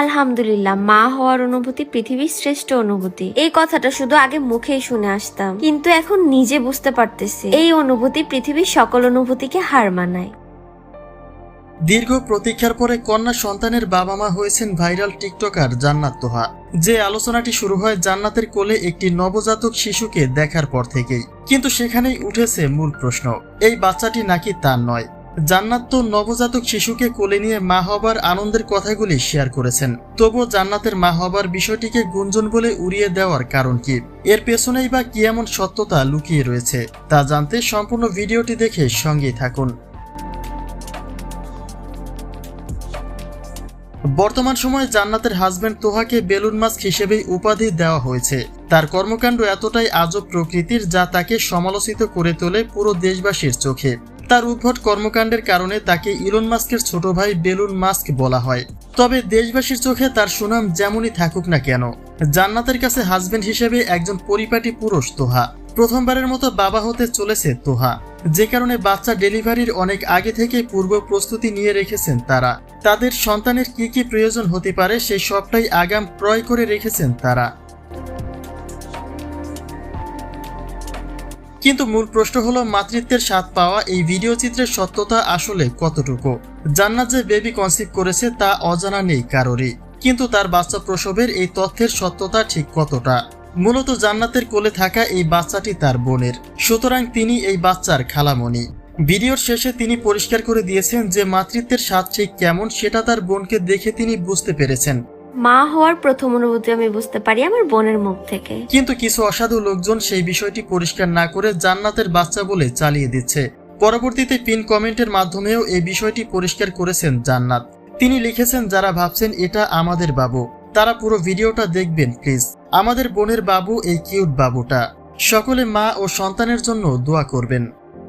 আলহামদুলিল্লাহ, মা হওয়ার অনুভূতি পৃথিবীর শ্রেষ্ঠ অনুভূতি। এই কথাটা শুধু আগে মুখেই শুনে আসতাম। কিন্তু এখন নিজে বুঝতে পারতেছি, এই অনুভূতি পৃথিবীর সকল অনুভূতিকে হার মানায়। দীর্ঘ প্রতীক্ষার পরে কন্যা সন্তানের বাবা মা হয়েছেন ভাইরাল টিকটকার জান্নাত তোহা। যে আলোচনাটি শুরু হয় জান্নাতের কোলে একটি নবজাতক শিশুকে দেখার পর থেকেই। কিন্তু সেখানেই উঠেছে মূল প্রশ্ন, এই বাচ্চাটি নাকি তার নয়? জান্নাত তো নবজাতক শিশুকে কোলে নিয়ে মা হবার আনন্দের কথাগুলি শেয়ার করেছেন। তবুও জান্নাতের মা হবার বিষয়টিকে গুঞ্জন বলে উড়িয়ে দেওয়ার কারণ কি? এর পেছনেই বা কি এমন সত্যতা লুকিয়ে রয়েছে, তা জানতে সম্পূর্ণ ভিডিওটি দেখে সঙ্গেই থাকুন। বর্তমান সময়ে জান্নাতের হাজবেন্ড তোহাকে বেলুন মাস্ক হিসেবেই উপাধি দেওয়া হয়েছে। তার কর্মকাণ্ড এতটাই আজব প্রকৃতির যা তাকে সমালোচিত করে তোলে পুরো দেশবাসীর চোখে। তার উদ্ভট কর্মকাণ্ডের কারণে তাকে ইলন মাস্কের ছোট ভাই বেলুন মাস্ক বলা হয়। তবে দেশবাসীর চোখে তার সুনাম যেমনই থাকুক না কেন, জান্নাতের কাছে হাজবেন্ড হিসেবে একজন পরিপাটি পুরুষ তোহা। প্রথমবারের মতো বাবা হতে চলেছে তোহা। যে কারণে বাচ্চা ডেলিভারির অনেক আগে থেকে পূর্ব প্রস্তুতি নিয়ে রেখেছেন তারা। তাদের সন্তানের কি কি প্রয়োজন হতে পারে সেই সবটাই আগাম ক্রয় করে রেখেছেন তারা। কিন্তু মূল প্রশ্ন হলো, মাতৃত্বের স্বাদ পাওয়া এই ভিডিও চিত্রের সত্যতা আসলে কতটুকু? জান্নাত যে বেবি কনসিভ করেছে তা অজানা নেই কারোরই। কিন্তু তার বাচ্চা প্রসবের এই তথ্যের সত্যতা ঠিক কতটা? মূলত জান্নাতের কোলে থাকা এই বাচ্চাটি তার বোনের। সুতরাং তিনি এই বাচ্চার খালামণি। ভিডিওর শেষে তিনি পরিষ্কার করে দিয়েছেন যে, মাতৃত্বের স্বাদ ঠিক কেমন সেটা তার বোনকে দেখে তিনি বুঝতে পেরেছেন। মা হওয়ার প্রথম অনুভূতি আমি বুঝতে পারি আমার বোনের মুখ থেকে। কিন্তু কিছু অসাধু লোকজন সেই বিষয়টি পরিষ্কার না করে জান্নাতের বাচ্চা বলে চালিয়ে দিচ্ছে। পরবর্তীতে পিন কমেন্টের মাধ্যমেও এই বিষয়টি পরিষ্কার করেছেন জান্নাত। তিনি লিখেছেন, যারা ভাবছেন এটা আমাদের বাবু, তারা পুরো ভিডিওটা দেখবেন, প্লিজ। আমাদের বোনের বাবু এই কিউট বাবুটা। সকলে মা ও সন্তানের জন্য দোয়া করবেন।